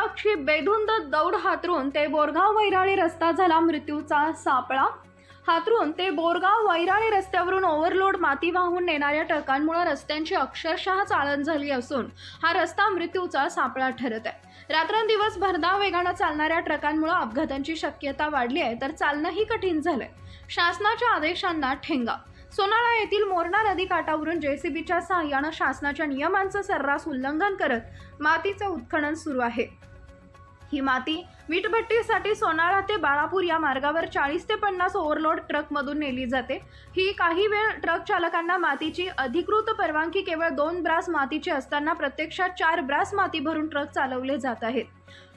ट्रकची बेधुंद दौड हातरून ते बोरगाव वैराळी रस्ता झाला मृत्यूचा सापळा. हातरून ते बोरगाव वैराळी रस्त्यावरून ओव्हरलोड माती वाहून नेणाऱ्या ट्रकांमुळे रस्त्यांची अक्षरशः चाळण झाली असून हा रस्ता मृत्यूचा सापळा ठरत आहे. रात्रंदिवस भरधाव वेगानं चालणाऱ्या ट्रकांमुळे अपघातांची शक्यता वाढली आहे तर चालणंही कठीण झालंय. शासनाच्या आदेशांना ठेंगा. सोनाळा येथील मोरणा नदी काठावरून जेसीबीच्या सहाय्यानं शासनाच्या नियमांचं सर्रास उल्लंघन करत मातीचं उत्खनन सुरू आहे. ही माती वीटभट्टीसाठी सोनाळा ते बाळापूर या मार्गावर चाळीस ते पन्नास ओव्हरलोड ट्रकमधून नेली जाते. ही काही वेळ ट्रक चालकांना मातीची अधिकृत परवानगी केवळ दोन ब्रास मातीची असताना प्रत्यक्षात चार ब्रास माती भरून ट्रक चालवले जात आहेत.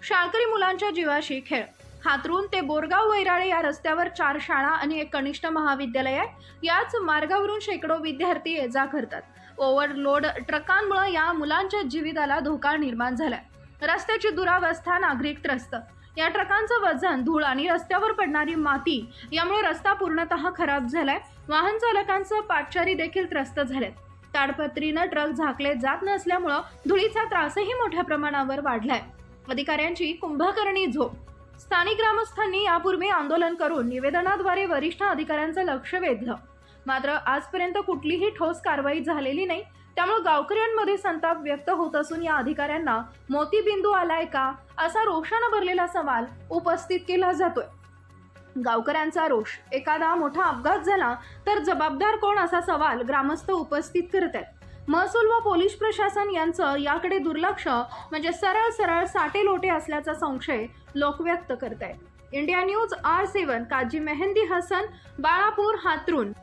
शाळकरी मुलांच्या जीवाशी खेळ. हातरून ते बोरगाव वैराळे या रस्त्यावर चार शाळा आणि एक कनिष्ठ महाविद्यालय आहे. याच मार्गावरून शेकडो विद्यार्थी ये जा करतात ओव्हरलोड ट्रकांमुळे या मुलांच्या जीविताला धोका निर्माण झालाय. रस्त्याची दुरावस्था नागरिक त्रस्त. या ट्रकांचं वजन धूळ आणि रस्त्यावर पडणारी माती यामुळे रस्ता पूर्णतः खराब झालाय. वाहन चालकांचं पाटचारी देखील त्रस्त झालेत. ताडपत्रीनं ट्रक झाकले जात नसल्यामुळं धुळीचा त्रासही मोठ्या प्रमाणावर वाढलाय. अधिकाऱ्यांची कुंभकर्णी झोप. स्थानिक ग्रामस्थांनी यापूर्वी आंदोलन करून निवेदनाद्वारे वरिष्ठ अधिकाऱ्यांचं लक्ष वेधलं. मात्र आजपर्यंत कुठलीही ठोस कारवाई झालेली नाही. त्यामुळे गावकऱ्यांमध्ये संताप व्यक्त होत असून या अधिकाऱ्यांना मोतीबिंदू आलाय का असा रोषानं भरलेला सवाल उपस्थित केला जातोय. गावकऱ्यांचा रोष एखादा मोठा अपघात झाला तर जबाबदार कोण असा सवाल ग्रामस्थ उपस्थित करत आहेत. महसूल व पोलीस प्रशासन यांचं याकडे दुर्लक्ष म्हणजे सरळ सरळ साटे लोटे असल्याचा संशय लोक व्यक्त करत आहेत India news R seven Kazi Mehdi Hasan Balapur Hatrun.